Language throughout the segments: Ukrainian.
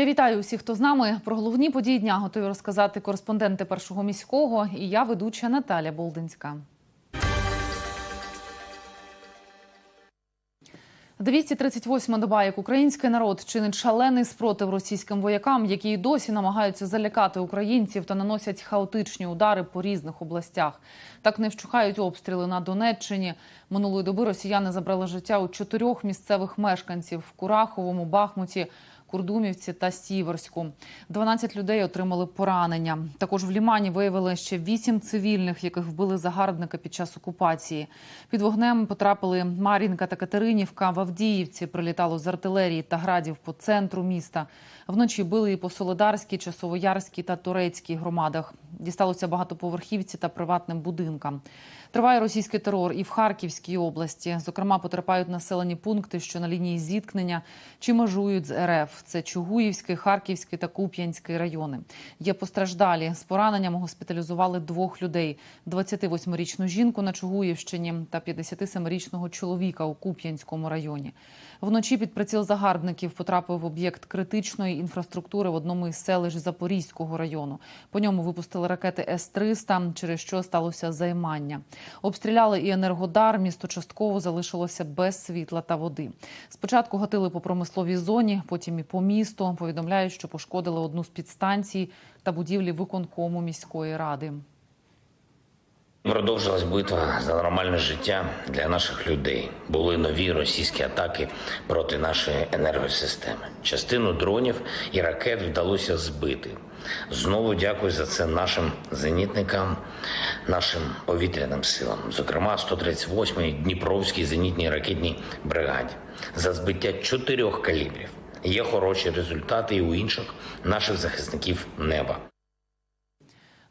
Я вітаю усіх, хто з нами. Про головні події дня готові розказати кореспонденти першого міського. І я ведуча Наталя Болдинська. 238-ма доба, як український народ чинить шалений спротив російським воякам, які й досі намагаються залякати українців та наносять хаотичні удари по різних областях. Так не вщухають обстріли на Донеччині. Минулої доби росіяни забрали життя у чотирьох місцевих мешканців в Кураховому, Бахмуті. Курдумівці та Сіверську. 12 людей отримали поранення. Також в Лімані виявили ще 8 цивільних, яких вбили загарбники під час окупації. Під вогнем потрапили Мар'їнка та Катеринівка. В Авдіївці прилітало з артилерії та градів по центру міста. Вночі били і по Солодарській, Часовоярській та Турецькій громадах. Дісталося багатоповерхівці та приватним будинкам. Триває російський терор і в Харківській області. Зокрема, потерпають населені пункти, що на лінії зіткнення чи межують з РФ. Це Чугуївський, Харківський та Куп'янський райони. Є постраждалі. З пораненням госпіталізували двох людей: – 28-річну жінку на Чугуївщині та 57-річного чоловіка у Куп'янському районі. Вночі під приціл загарбників потрапив об'єкт критичної інфраструктури в одному із селищ Запорізького району. По ньому випустили ракети С-300, через що сталося займання. Обстріляли і Енергодар. Місто частково залишилося без світла та води. Спочатку гатили по промисловій зоні, потім і по місту. Повідомляють, що пошкодили одну з підстанцій та будівлі виконкому міської ради. Продовжилась битва за нормальне життя для наших людей. Були нові російські атаки проти нашої енергосистеми. Частину дронів і ракет вдалося збити. Знову дякую за це нашим зенітникам, нашим повітряним силам, зокрема 138-й Дніпровській зенітній ракетній бригаді, за збиття чотирьох калібрів. Є хороші результати і у інших наших захисників неба.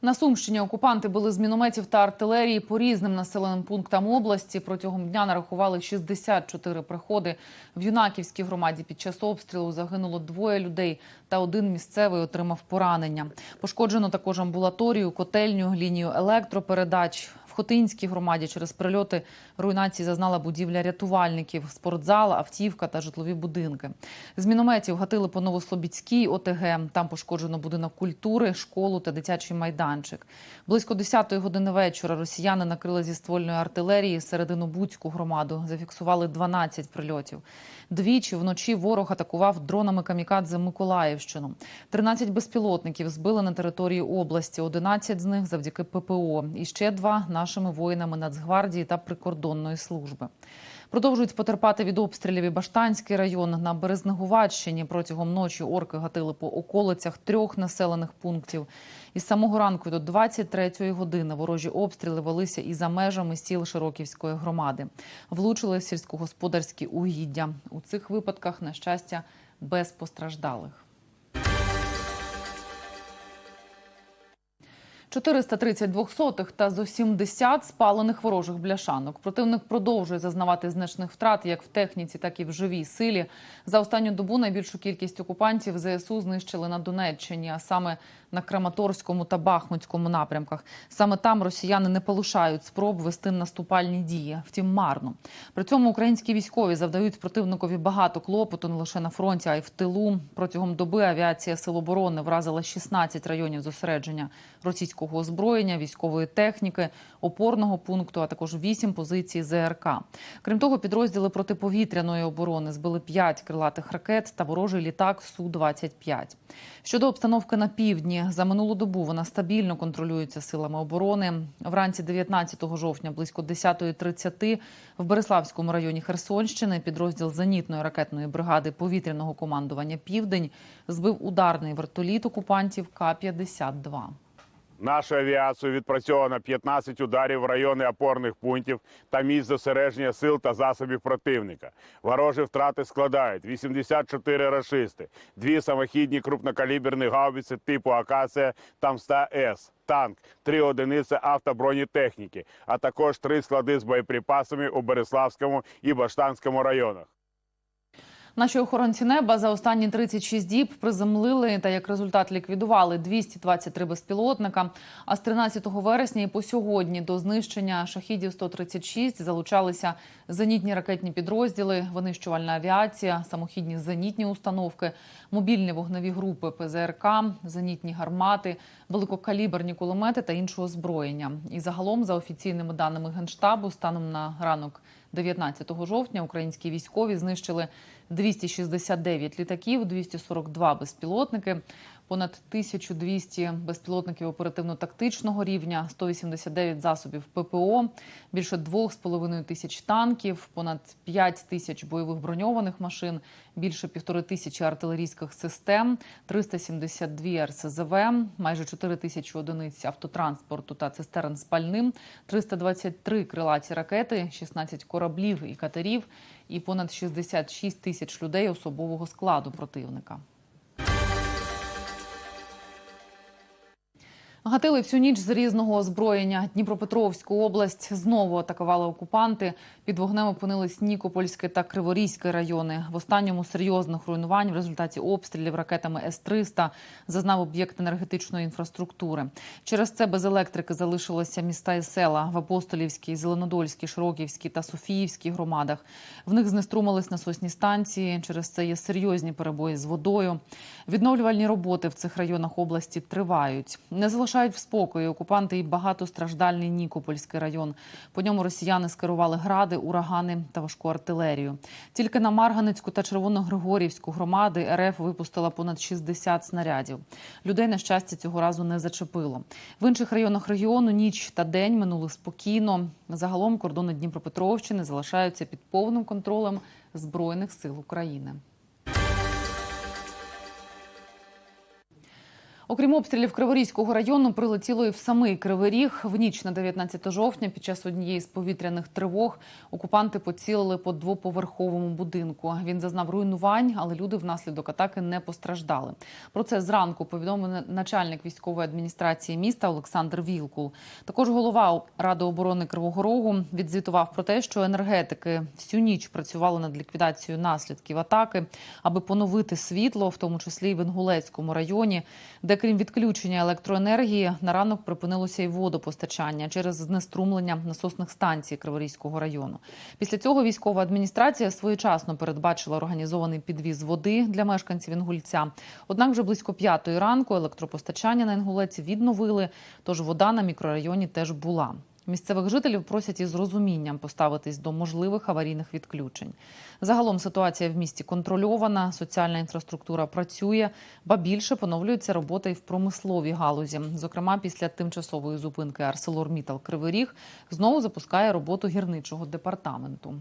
На Сумщині окупанти були з мінометів та артилерії по різним населеним пунктам області. Протягом дня нарахували 64 приходи. В Юнаківській громаді під час обстрілу загинуло двоє людей, та один місцевий отримав поранення. Пошкоджено також амбулаторію, котельню, лінію електропередач. Хотинській громаді через прильоти руйнації зазнала будівля рятувальників, спортзал, автівка та житлові будинки. З мінометів гатили по Новослобідській ОТГ. Там пошкоджено будинок культури, школу та дитячий майданчик. Близько 10-ї години вечора росіяни накрили зі ствольної артилерії серединобудську громаду. Зафіксували 12 прильотів. Двічі вночі ворог атакував дронами камікадзе Миколаївщину. 13 безпілотників збили на території області. 11 з них завдяки ППО. І ще два нашими воїнами Нацгвардії та прикордонної служби. Продовжують потерпати від обстрілів і Баштанський район на Березнегуваччині. Протягом ночі орки гатили по околицях трьох населених пунктів. Із самого ранку до 23-ї години ворожі обстріли велися і за межами сіл Широківської громади. Влучили сільськогосподарські угіддя. У цих випадках, на щастя, без постраждалих. 430 двохсотих та зо 70 спалених ворожих бляшанок. Противник продовжує зазнавати значних втрат як в техніці, так і в живій силі. За останню добу найбільшу кількість окупантів ЗСУ знищили на Донеччині, а саме на Краматорському та Бахмутському напрямках. Саме там росіяни не полишають спроб вести наступальні дії. Втім, марно. При цьому українські військові завдають противникові багато клопоту не лише на фронті, а й в тилу. Протягом доби авіація Сил оборони вразила 16 районів зосередження російського озброєння, військової техніки, опорного пункту, а також 8 позицій ЗРК. Крім того, підрозділи протиповітряної оборони збили 5 крилатих ракет та ворожий літак Су-25. Щодо обстановки на півдні, за минулу добу вона стабільно контролюється силами оборони. Вранці 19 жовтня, близько 10.30 в Береславському районі Херсонщини підрозділ зенітної ракетної бригади повітряного командування Південь збив ударний вертоліт окупантів К-52. Нашою авіацією відпрацьовано 15 ударів в райони опорних пунктів та місць зосередження сил та засобів противника. Ворожі втрати складають 84 рашисти, дві самохідні крупнокаліберні гаубиці типу Акація Там-100С, танк, три одиниці автобронетехніки, а також три склади з боєприпасами у Береславському і Баштанському районах. Наші охоронці неба за останні 36 діб приземлили та як результат ліквідували 223 безпілотника. А з 13 вересня і по сьогодні до знищення шахідів 136 залучалися зенітні ракетні підрозділи, винищувальна авіація, самохідні зенітні установки, мобільні вогневі групи ПЗРК, зенітні гармати, великокаліберні кулемети та іншого озброєння. І загалом, за офіційними даними генштабу, станом на ранок 19 жовтня українські військові знищили 269 літаків, 242 безпілотники, понад 1200 безпілотників оперативно-тактичного рівня, 189 засобів ППО, більше 2,5 тисяч танків, понад 5 тисяч бойових броньованих машин, більше півтори тисячі артилерійських систем, 372 РСЗВ, майже 4 тисячі одиниць автотранспорту та цистерн з пальним, 323 крилаті ракети, 16 кораблів і катерів і понад 66 тисяч людей особового складу противника. Гатили всю ніч з різного озброєння. Дніпропетровську область знову атакували окупанти. Під вогнем опинились Нікопольське та Криворізьке райони. В останньому серйозних руйнувань в результаті обстрілів ракетами С-300 зазнав об'єкт енергетичної інфраструктури. Через це без електрики залишилися міста і села в Апостолівській, Зеленодольській, Широківській та Софіївській громадах. В них знеструмились насосні станції. Через це є серйозні перебої з водою. Відновлювальні роботи в цих районах області тривають. Не залишають в спокої окупанти і багатостраждальний Нікопольський район. По ньому росіяни скерували гради, урагани та важку артилерію. Тільки на Марганецьку та Червоногригорівську громади РФ випустила понад 60 снарядів. Людей на щастя цього разу не зачепило. В інших районах регіону ніч та день минули спокійно. Загалом кордони Дніпропетровщини залишаються під повним контролем збройних сил України. Окрім обстрілів Криворізького району, прилетіло і в самий Кривий Ріг. В ніч на 19 жовтня під час однієї з повітряних тривог окупанти поцілили по двоповерховому будинку. Він зазнав руйнувань, але люди внаслідок атаки не постраждали. Про це зранку повідомив начальник військової адміністрації міста Олександр Вілкул. Також голова Ради оборони Кривого Рогу відзвітував про те, що енергетики всю ніч працювали над ліквідацією наслідків атаки, аби поновити світло, в тому числі і в Інгулецькому районі, де крім відключення електроенергії на ранок припинилося і водопостачання через знеструмлення насосних станцій Криворізького району. Після цього військова адміністрація своєчасно передбачила організований підвіз води для мешканців Інгульця. Однак вже близько п'ятої ранку електропостачання на Інгулець відновили, тож вода на мікрорайоні теж була. Місцевих жителів просять із розумінням поставитись до можливих аварійних відключень. Загалом ситуація в місті контрольована, соціальна інфраструктура працює, ба більше поновлюється робота і в промисловій галузі. Зокрема, після тимчасової зупинки ArcelorMittal Кривий Ріг знову запускає роботу гірничого департаменту.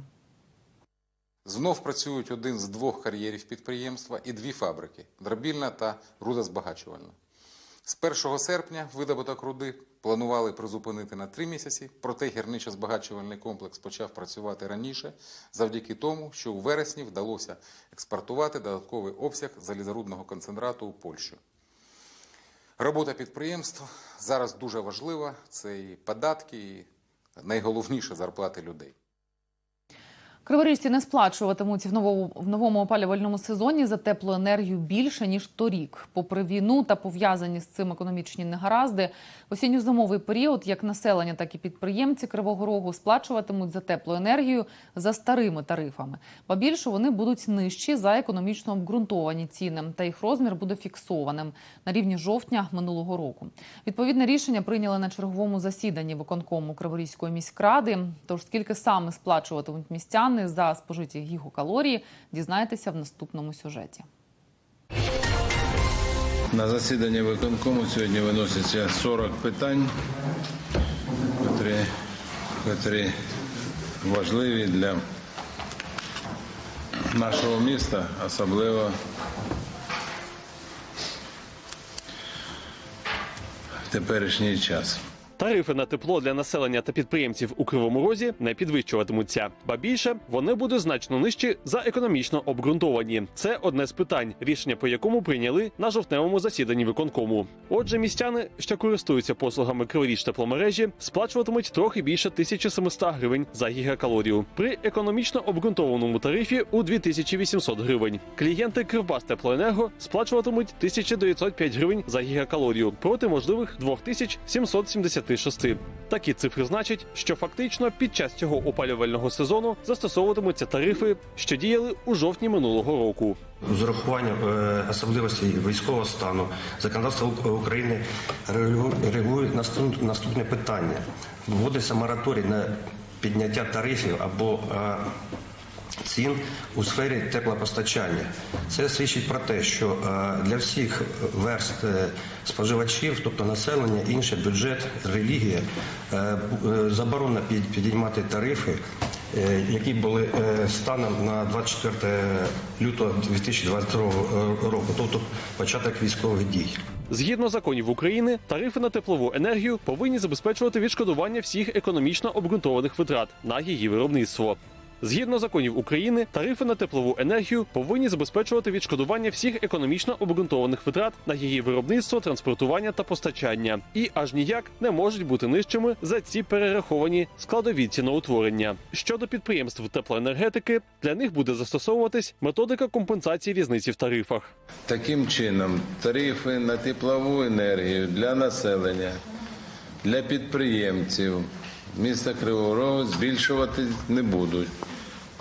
Знов працюють один з двох кар'єрів підприємства і дві фабрики дробільна та рудозбагачувальна. З 1 серпня видобуток руди планували призупинити на три місяці, проте гірничо-збагачувальний комплекс почав працювати раніше завдяки тому, що у вересні вдалося експортувати додатковий обсяг залізорудного концентрату у Польщу. Робота підприємств зараз дуже важлива. Це і податки, і найголовніше зарплати людей. Криворіжці не сплачуватимуть в новому в новому опалювальному сезоні за теплу енергію більше ніж торік. Попри війну та пов'язані з цим економічні негаразди, осінньо-зимовий період як населення, так і підприємці Кривого Рогу сплачуватимуть за теплу енергію за старими тарифами. Ба більше вони будуть нижчі за економічно обґрунтовані ціни, та їх розмір буде фіксованим на рівні жовтня минулого року. Відповідне рішення прийняли на черговому засіданні виконкому Криворізької міськради. Тож скільки саме сплачуватимуть містяни за спожиті гігокалорії, дізнаєтеся в наступному сюжеті. На засіданні виконкому сьогодні виносяться 40 питань, котрі, котрі важливі для нашого міста, особливо в теперішній час. Тарифи на тепло для населення та підприємців у Кривому Розі не підвищуватимуться. Ба більше вони будуть значно нижчі за економічно обґрунтовані. Це одне з питань, рішення по якому прийняли на жовтневому засіданні виконкому. Отже, містяни, що користуються послугами криворіч тепломережі, сплачуватимуть трохи більше 1700 гривень за гігакалорію при економічно обґрунтованому тарифі у 2800 гривень. Клієнти Кривбас Теплоенерго сплачуватимуть 1905 гривень за гігакалорію проти можливих 2776. Такі цифри значать, що фактично під час цього опалювального сезону застосовуватимуться тарифи, що діяли у жовтні минулого року. З урахуванням е, особливостей військового стану законодавство України регулю- регулює наступне питання: вводиться мораторій на підняття тарифів або е, цін у сфері теплопостачання. Це свідчить про те, що е, для всіх верст е, споживачів, тобто населення, інший бюджет, релігія, е, заборонено під- підіймати тарифи, які були станом на 24 лютого 2022 року, тобто початок військових дій. Згідно законів України, тарифи на теплову енергію повинні забезпечувати відшкодування всіх економічно обґрунтованих витрат на її виробництво. Згідно законів України, тарифи на теплову енергію повинні забезпечувати відшкодування всіх економічно обґрунтованих витрат на її виробництво, транспортування та постачання, і аж ніяк не можуть бути нижчими за ці перераховані складові ціноутворення. Щодо підприємств теплоенергетики, для них буде застосовуватись методика компенсації різниці в тарифах. Таким чином, тарифи на теплову енергію для населення, для підприємців міста Кривого Рогу збільшувати не будуть,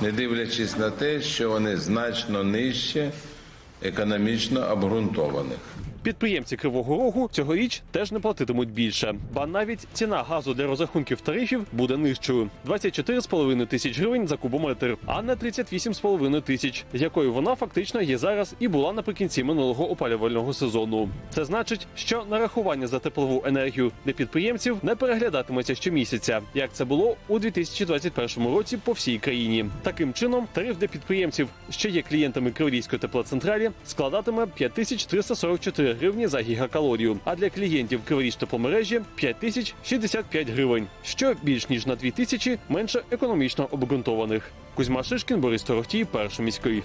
не дивлячись на те, що вони значно нижче економічно обґрунтованих. Підприємці Кривого Рогу цьогоріч теж не платитимуть більше, ба навіть ціна газу для розрахунків тарифів буде нижчою 24,5 тисяч гривень за кубометр, а не 38,5 тисяч, якою вона фактично є зараз і була наприкінці минулого опалювального сезону. Це значить, що нарахування за теплову енергію для підприємців не переглядатиметься щомісяця, як це було у 2021 році по всій країні. Таким чином, тариф для підприємців, що є клієнтами Криворізької теплоцентралі, складатиме 5344 гривні за гігакалорію, а для клієнтів Криворіж тепломережі 5065 гривень, що більш ніж на 2000 менше економічно обґрунтованих. Кузьма Шишкін, Борис Торохтій, перший міський.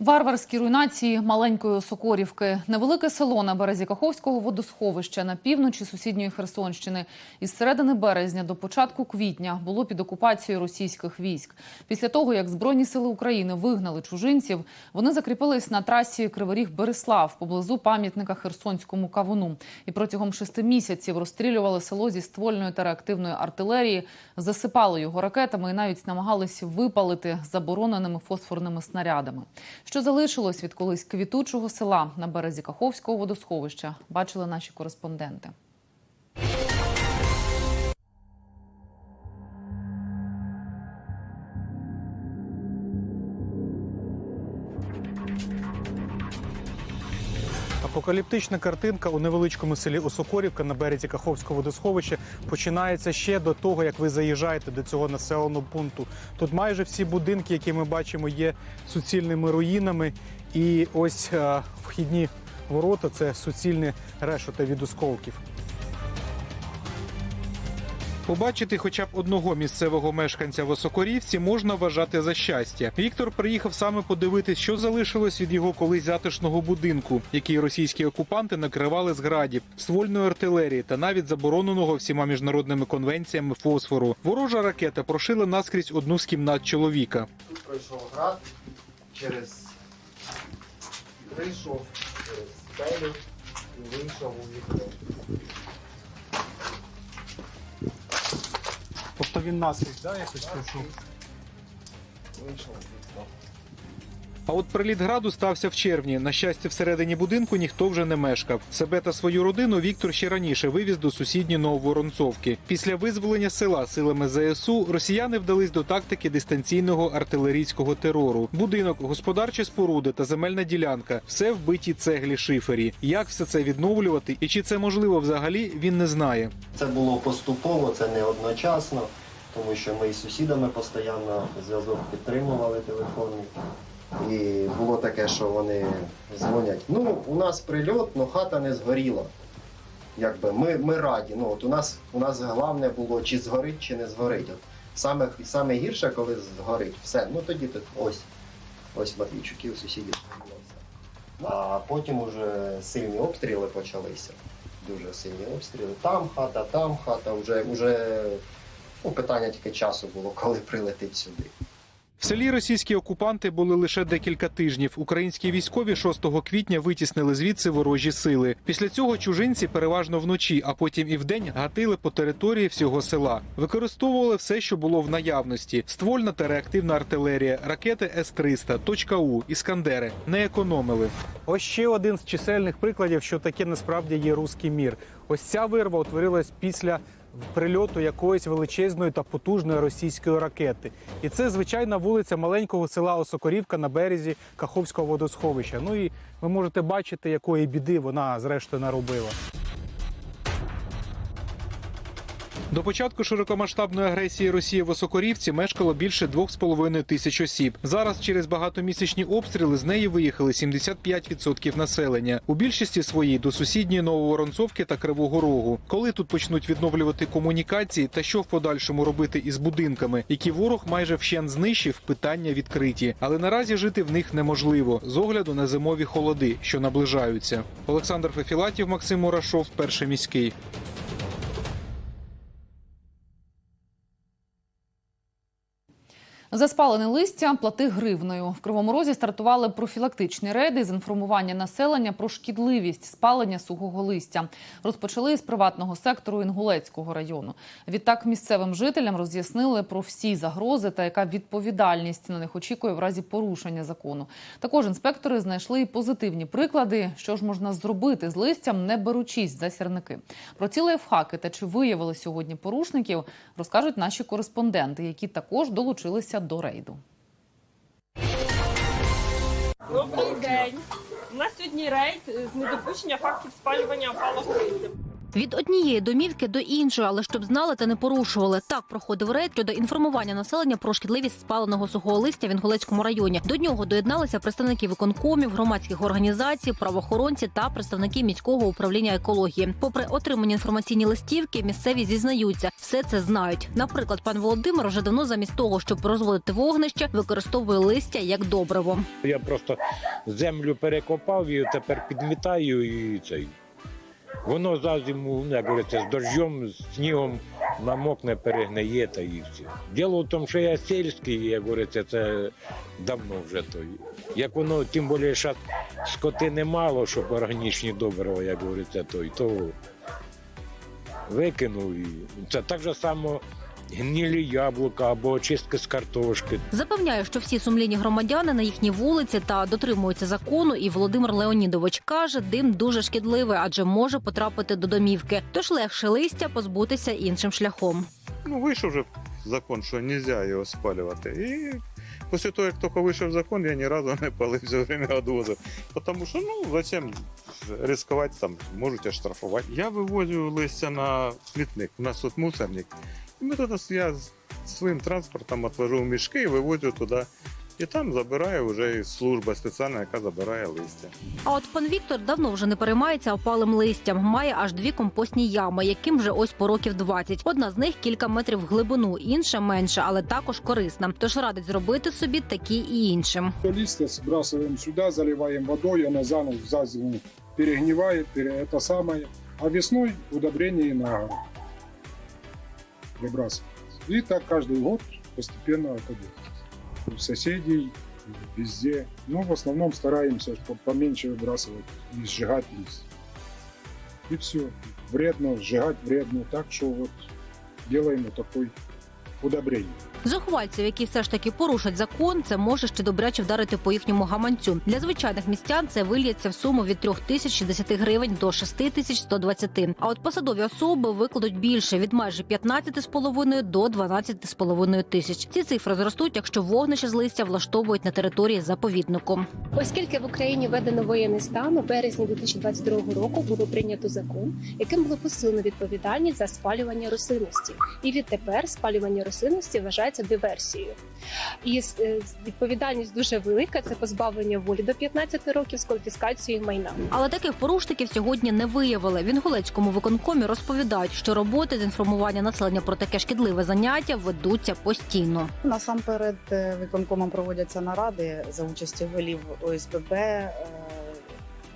Варварські руйнації маленької Сокорівки, невелике село на березі Каховського водосховища на півночі сусідньої Херсонщини. Із середини березня до початку квітня було під окупацією російських військ. Після того, як Збройні сили України вигнали чужинців, вони закріпились на трасі Криворіг Береслав поблизу пам'ятника Херсонському кавуну. І протягом шести місяців розстрілювали село зі ствольної та реактивної артилерії, засипали його ракетами і навіть намагались випалити забороненими фосфорними снарядами. Що залишилось від колись квітучого села на березі Каховського водосховища, бачили наші кореспонденти. Апокаліптична картинка у невеличкому селі Осокорівка на березі Каховського водосховища починається ще до того, як ви заїжджаєте до цього населеного пункту. Тут майже всі будинки, які ми бачимо, є суцільними руїнами. І ось а, вхідні ворота це суцільне решета від осколків. Побачити хоча б одного місцевого мешканця в Осокорівці можна вважати за щастя. Віктор приїхав саме подивитись, що залишилось від його колись затишного будинку, який російські окупанти накривали з градів, ствольної артилерії та навіть забороненого всіма міжнародними конвенціями фосфору. Ворожа ракета прошила наскрізь одну з кімнат чоловіка. Тут пройшов град через кришу, через стелю і вийшов у вікно. Тобто він наскрізь, да, якось пройшов. Вийшов. А от приліт граду стався в червні. На щастя, всередині будинку ніхто вже не мешкав. Себе та свою родину Віктор ще раніше вивіз до сусідньої Нововоронцовки. Після визволення села силами ЗСУ росіяни вдались до тактики дистанційного артилерійського терору. Будинок, господарчі споруди та земельна ділянка все вбиті цеглі шифері. Як все це відновлювати і чи це можливо взагалі, він не знає. Це було поступово, це не одночасно, тому що ми із сусідами постійно зв'язок підтримували телефонний. І було таке, що вони дзвонять. Ну, у нас прильот, але хата не згоріла. Якби ми, ми раді. Ну, от у нас у нас головне було, чи згорить, чи не згорить. От саме, саме гірше, коли згорить. Все, ну тоді тут ось. Ось Матвійчуки у сусідів згорілося. А потім уже сильні обстріли почалися. Дуже сильні обстріли. Там хата, там хата. Вже, вже ну, питання тільки часу було, коли прилетить сюди. В селі російські окупанти були лише декілька тижнів. Українські військові 6 квітня витіснили звідси ворожі сили. Після цього чужинці переважно вночі, а потім і вдень гатили по території всього села. Використовували все, що було в наявності: ствольна та реактивна артилерія, ракети С-300, точка У, іскандери. Не економили. Ось ще один з чисельних прикладів, що таке насправді є руський мір. Ось ця вирва утворилась після прильоту якоїсь величезної та потужної російської ракети. І це звичайна вулиця маленького села Осокорівка на березі Каховського водосховища. Ну і ви можете бачити, якої біди вона зрештою наробила. До початку широкомасштабної агресії Росії в Осокорівці мешкало більше 2,5 тисяч осіб. Зараз через багатомісячні обстріли з неї виїхали 75% населення. У більшості своїй до сусідньої Нововоронцовки та Кривого Рогу. Коли тут почнуть відновлювати комунікації та що в подальшому робити із будинками, які ворог майже вщент знищив, питання відкриті. Але наразі жити в них неможливо з огляду на зимові холоди, що наближаються. Олександр Фефілатів, Максим Мурашов, перший міський. За спалене листя плати гривною. В Кривому Розі стартували профілактичні рейди з інформування населення про шкідливість спалення сухого листя. Розпочали з приватного сектору Інгулецького району. Відтак місцевим жителям роз'яснили про всі загрози та яка відповідальність на них очікує в разі порушення закону. Також інспектори знайшли і позитивні приклади, що ж можна зробити з листям, не беручись за сірники. Про ці лайфхаки та чи виявили сьогодні порушників, розкажуть наші кореспонденти, які також долучилися до рейду. Добрий день. У нас сьогодні рейд з недопущення фактів спалювання листя. Від однієї домівки до іншої, але щоб знали та не порушували. Так проходив рейд щодо інформування населення про шкідливість спаленого сухого листя в Інгулецькому районі. До нього доєдналися представники виконкомів, громадських організацій, правоохоронці та представники міського управління екології. Попри отримані інформаційні листівки, місцеві зізнаються, все це знають. Наприклад, пан Володимир вже давно замість того, щоб розводити вогнище, використовує листя як добриво. Я просто землю перекопав і тепер підмітаю і цей. Воно за зиму, ну, як говориться, з дождем, з снігом намокне, перегниє та і все. Діло в тому, що я сільський, як говориться, це давно вже той. Як воно, тим більше, що скоти немало, щоб органічні добрива, як говориться, той, то викинув. І це так же само гнілі яблука або очистки з картошки. Запевняє, що всі сумлінні громадяни на їхній вулиці та дотримуються закону. І Володимир Леонідович каже, дим дуже шкідливий, адже може потрапити до домівки. Тож легше листя позбутися іншим шляхом. Ну, вийшов вже закон, що не можна його спалювати. І після того, як тільки вийшов закон, я ні разу не палив все время відвозив. Тому що, ну, зачем ризикувати, там, можуть оштрафувати. Я вивозю листя на смітник. У нас тут мусорник. І ми я з своїм транспортом відвожу в мішки і вивозю туди. І там забирає вже служба спеціальна, яка забирає листя. А от пан Віктор давно вже не переймається опалим листям. Має аж дві компостні ями, яким вже ось по років 20. Одна з них кілька метрів в глибину, інша менша, але також корисна. Тож радить зробити собі такі і іншим. Листья сбрасываем сюда, заливаем водой, она заново за зиму перегнивает, пере- это самое. А весной удобрение на огород выбрасывается. И так каждый год постепенно это делается. У соседей, везде. Ну, в основном стараемся по- поменьше выбрасывать и сжигать листья. И все. Вредно, сжигать вредно. Так что вот делаем вот такой удобрение. Зухвальців, які все ж таки порушать закон, це може ще добряче вдарити по їхньому гаманцю. Для звичайних містян це вильється в суму від 3060 гривень до 6120. А от посадові особи викладуть більше від майже 15,5 до 12,5 тисяч. Ці цифри зростуть, якщо вогнище з листя влаштовують на території заповіднику. Оскільки в Україні введено воєнний стан, у березні 2022 року було прийнято закон, яким було посилено відповідальність за спалювання рослинності. І відтепер спалювання рослинності вважається вважається диверсією. І е, відповідальність дуже велика це позбавлення волі до 15 років з конфіскацією майна. Але таких порушників сьогодні не виявили. В Інгулецькому виконкомі розповідають, що роботи з інформування населення про таке шкідливе заняття ведуться постійно. Насамперед е, виконкомом проводяться наради за участі голів ОСББ, е,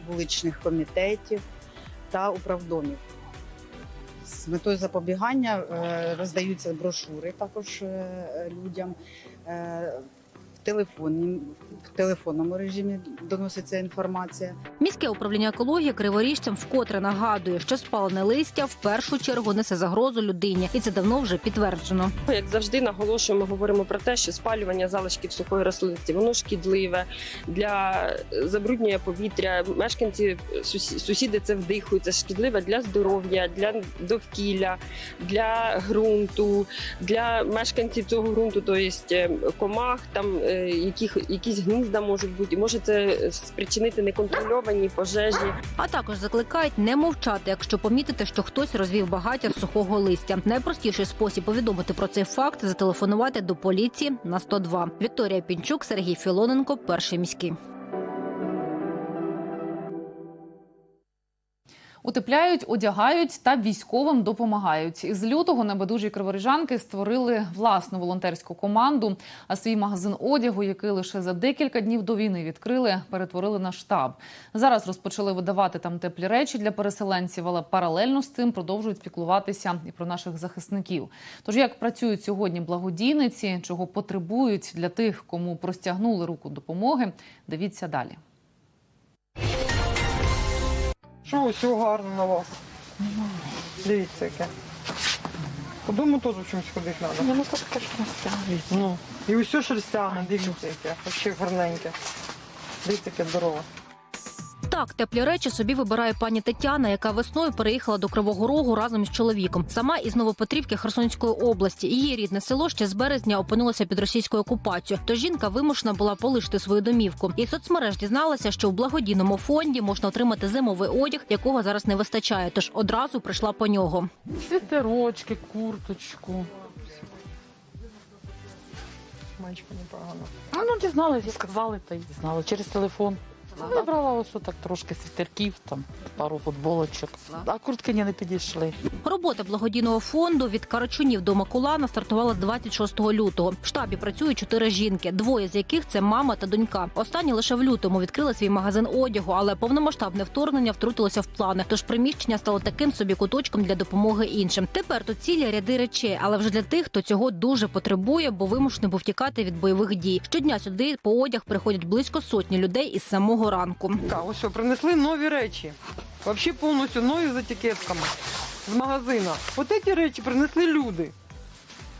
вуличних комітетів та управдомів. З метою запобігання е, роздаються брошури також е, людям. Е, В телефонному режимі доноситься інформація. Міське управління екології криворіжцям вкотре нагадує, що спалене листя в першу чергу несе загрозу людині, і це давно вже підтверджено. Як завжди наголошуємо, говоримо про те, що спалювання залишків сухої рослинності воно шкідливе для забруднює повітря. Мешканці сусі- сусіди це вдихають. Це шкідливе для здоров'я, для довкілля, для ґрунту, для мешканців цього ґрунту, тобто комах, там е, яких якісь гнізда можуть бути, може це спричинити неконтрольовані пожежі. А також закликають не мовчати, якщо помітите, що хтось розвів багаття сухого листя. Найпростіший спосіб повідомити про цей факт зателефонувати до поліції на 102. Вікторія Пінчук, Сергій Філоненко, перший міський. Утепляють, одягають та військовим допомагають. Із лютого небайдужі криворіжанки створили власну волонтерську команду. А свій магазин одягу, який лише за декілька днів до війни відкрили, перетворили на штаб. Зараз розпочали видавати там теплі речі для переселенців, але паралельно з цим продовжують піклуватися і про наших захисників. Тож як працюють сьогодні благодійниці, чого потребують для тих, кому простягнули руку допомоги, дивіться далі. Що усього гарно на вас? Дивіться, яке. По дому теж в чомусь ходити треба. Ну, ну так шерстяне. Ну, і усе шерстяне, дивіться, яке. Вообще гарненьке. Дивіться, яке здорове. Так, теплі речі собі вибирає пані Тетяна, яка весною переїхала до Кривого Рогу разом із чоловіком. Сама із Новопетрівки Херсонської області. Її рідне село ще з березня опинилося під російською окупацією. Тож жінка вимушена була полишити свою домівку. І соцмереж дізналася, що в благодійному фонді можна отримати зимовий одяг, якого зараз не вистачає. Тож одразу прийшла по нього. Світерочки, курточку. Мальчика непогано. А ну дізналися, сказали, та й дізнали через телефон. Ну, брала ось так трошки світерків, там пару футболочок. А куртки ні, не підійшли. Робота благодійного фонду від Карачунів до Макулана стартувала з 26 лютого. В штабі працюють чотири жінки, двоє з яких це мама та донька. Останні лише в лютому відкрили свій магазин одягу, але повномасштабне вторгнення втрутилося в плани. Тож приміщення стало таким собі куточком для допомоги іншим. Тепер тут цілі ряди речей, але вже для тих, хто цього дуже потребує, бо вимушений був тікати від бойових дій. Щодня сюди по одяг приходять близько сотні людей із самого ранку. Так, ось що, принесли нові речі. Взагалі повністю нові з етикетками з магазина. От ці речі принесли люди.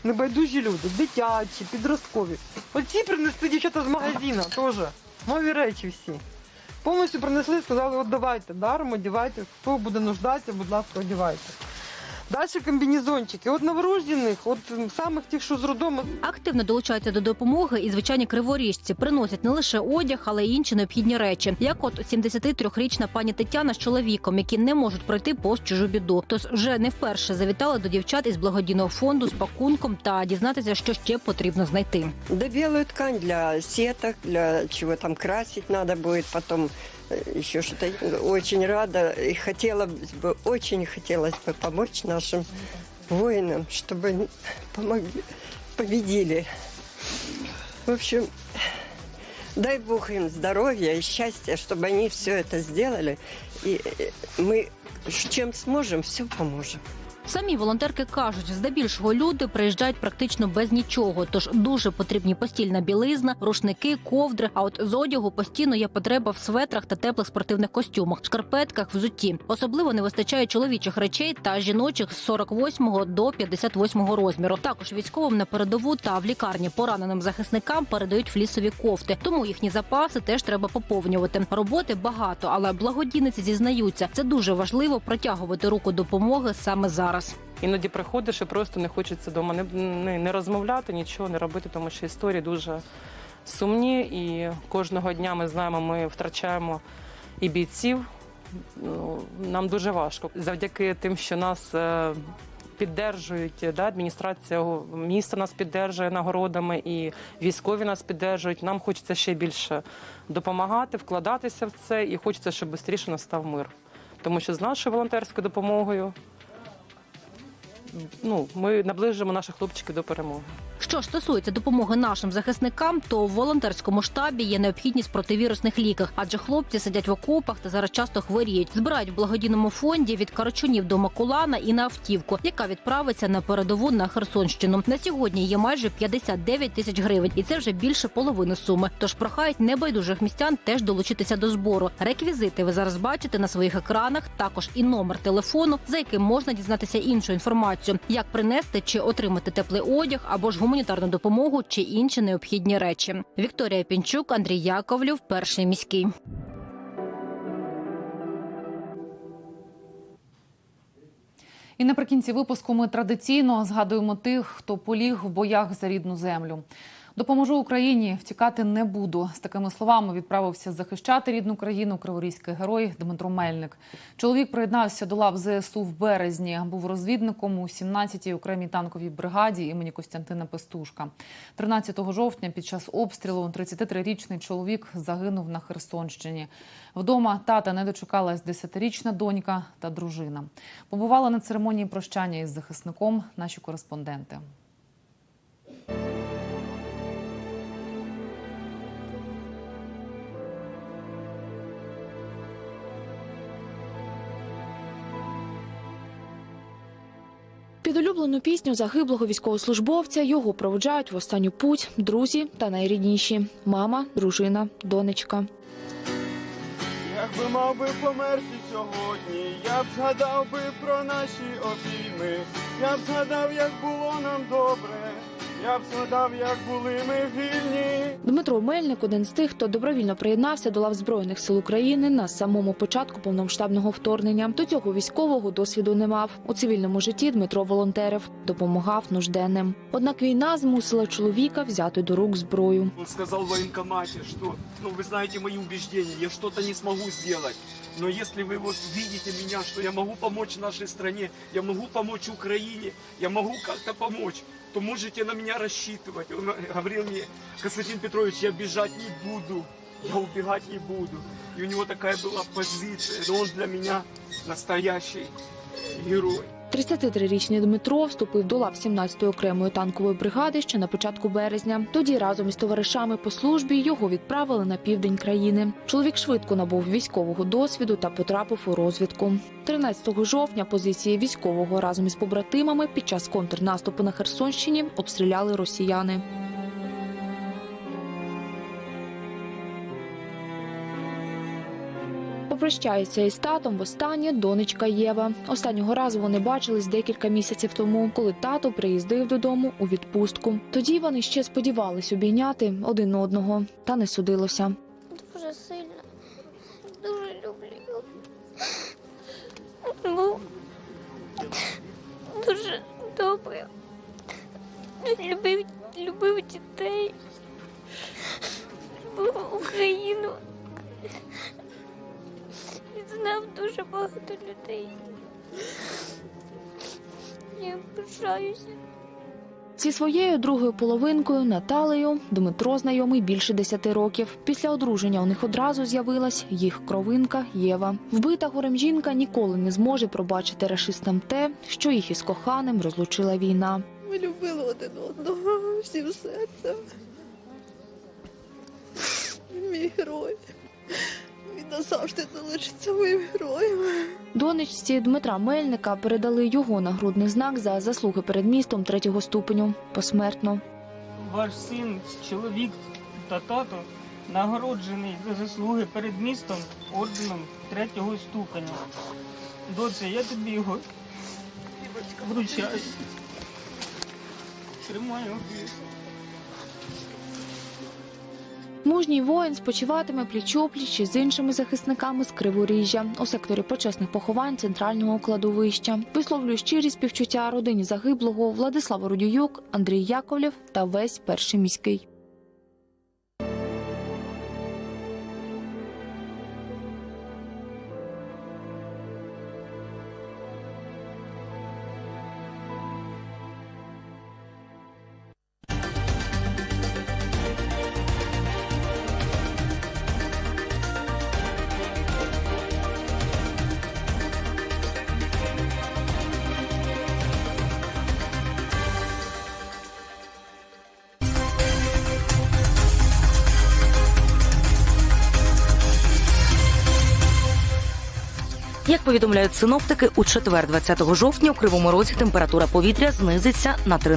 Небайдужі люди, дитячі, підросткові. Оці принесли дівчата з магазина теж. Нові речі всі. Повністю принесли, сказали, от давайте, даром, одягайте, хто буде нуждатися, будь ласка, одягайте. Далі комбінезончики. От новорождених, от самих тих, що з роддому, Активно долучаються до допомоги і звичайні криворіжці приносять не лише одяг, але й інші необхідні речі. Як от 73-річна пані Тетяна з чоловіком, які не можуть пройти повз чужу біду. Тож вже не вперше завітали до дівчат із благодійного фонду з пакунком та дізнатися, що ще потрібно знайти. Да белую ткань для сеток, для чего там красить надо будет, потом э, еще что-то. Очень рада и хотела бы, очень хотелось бы помочь нашим воинам, чтобы они помогли, победили. В общем, дай Бог им здоровья и счастья, чтобы они все это сделали. И э, мы чем сможем, все поможем. Самі волонтерки кажуть, здебільшого люди приїжджають практично без нічого, тож дуже потрібні постільна білизна, рушники, ковдри. А от з одягу постійно є потреба в светрах та теплих спортивних костюмах, шкарпетках, взутті. Особливо не вистачає чоловічих речей та жіночих з 48 до 58 розміру. Також військовим на передову та в лікарні пораненим захисникам передають флісові кофти, тому їхні запаси теж треба поповнювати. Роботи багато, але благодійниці зізнаються, це дуже важливо протягувати руку допомоги саме зараз. Іноді приходиш і просто не хочеться вдома не, не, не розмовляти, нічого не робити, тому що історії дуже сумні. І кожного дня ми знаємо, ми втрачаємо і бійців. Ну, нам дуже важко. Завдяки тим, що нас е, піддержують. Да, адміністрація міста нас піддержує нагородами, і військові нас піддержують. Нам хочеться ще більше допомагати, вкладатися в це, і хочеться, щоб швидше настав мир. Тому що з нашою волонтерською допомогою ну, ми наближимо наших хлопчиків до перемоги. Що ж стосується допомоги нашим захисникам, то в волонтерському штабі є необхідність противірусних ліках, адже хлопці сидять в окопах та зараз часто хворіють. Збирають в благодійному фонді від карачунів до Макулана і на автівку, яка відправиться на передову на Херсонщину. На сьогодні є майже 59 тисяч гривень, і це вже більше половини суми. Тож прохають небайдужих містян теж долучитися до збору. Реквізити ви зараз бачите на своїх екранах. Також і номер телефону, за яким можна дізнатися іншу інформацію, як принести чи отримати теплий одяг або ж гуманітарну допомогу чи інші необхідні речі. Вікторія Пінчук, Андрій Яковлів, перший міський. І наприкінці випуску ми традиційно згадуємо тих, хто поліг в боях за рідну землю. Допоможу Україні, втікати не буду. З такими словами відправився захищати рідну країну криворізький герой Дмитро Мельник. Чоловік приєднався до лав ЗСУ в березні. Був розвідником у 17-й окремій танковій бригаді імені Костянтина Пестушка. 13 жовтня під час обстрілу 33-річний чоловік загинув на Херсонщині. Вдома тата не дочекалась 10-річна донька та дружина. Побували на церемонії прощання із захисником наші кореспонденти. Під улюблену пісню загиблого військовослужбовця його проводжають в останню путь друзі та найрідніші мама, дружина, донечка. Якби мав би померти сьогодні, я б згадав би про наші обійми, я б згадав, як було нам добре, я б згадав, як були ми вільні. Дмитро Мельник один з тих, хто добровільно приєднався до лав збройних сил України на самому початку повномасштабного вторгнення. До цього військового досвіду не мав. У цивільному житті Дмитро волонтерив, допомагав нужденним. Однак війна змусила чоловіка взяти до рук зброю. Он сказал в военкомате, что, ну, вы знаете мои убеждения, я что-то не смогу сделать. Но если вы вот видите меня, что я могу помочь нашей стране, я могу помочь Украине, я могу как-то помочь, то можете на меня рассчитывать. Он говорил мне, Константин Петрович, я бежать не буду, я убегать не буду. И у него такая была позиция, он для меня настоящий герой. 33-річний Дмитро вступив до лав 17-ї окремої танкової бригади ще на початку березня. Тоді разом із товаришами по службі його відправили на південь країни. Чоловік швидко набув військового досвіду та потрапив у розвідку. 13 жовтня позиції військового разом із побратимами під час контрнаступу на Херсонщині обстріляли росіяни. Попрощається із татом востаннє донечка Єва. Останнього разу вони бачились декілька місяців тому, коли тато приїздив додому у відпустку. Тоді вони ще сподівались обійняти один одного, та не судилося. Дуже сильно, дуже люблю. Був дуже добрий. Любив, любив дітей, любив Україну. Знав дуже багато людей. Я пишаюся. Зі своєю другою половинкою Наталею Дмитро знайомий більше десяти років. Після одруження у них одразу з'явилась їх кровинка Єва. Вбита горем жінка ніколи не зможе пробачити рашистам те, що їх із коханим розлучила війна. Ми любили один одного всім серцем. Мій герой. Назавжди залишиться моїм героєм. Донечці Дмитра Мельника передали його нагрудний знак за заслуги перед містом третього ступеню посмертно. Ваш син, чоловік та тато нагороджений за заслуги перед містом орденом третього ступеня. Доце, я тобі його вручаю. Тримаю. Мужній воїн спочиватиме пліч-опліч із іншими захисниками з Криворіжжя у секторі почесних поховань центрального кладовища. Висловлює щирі співчуття родині загиблого Владислава Рудююк, Андрій Яковлєв та весь перший міський. Повідомляють синоптики, у четвер, 20 жовтня, у Кривому Розі температура повітря знизиться на 3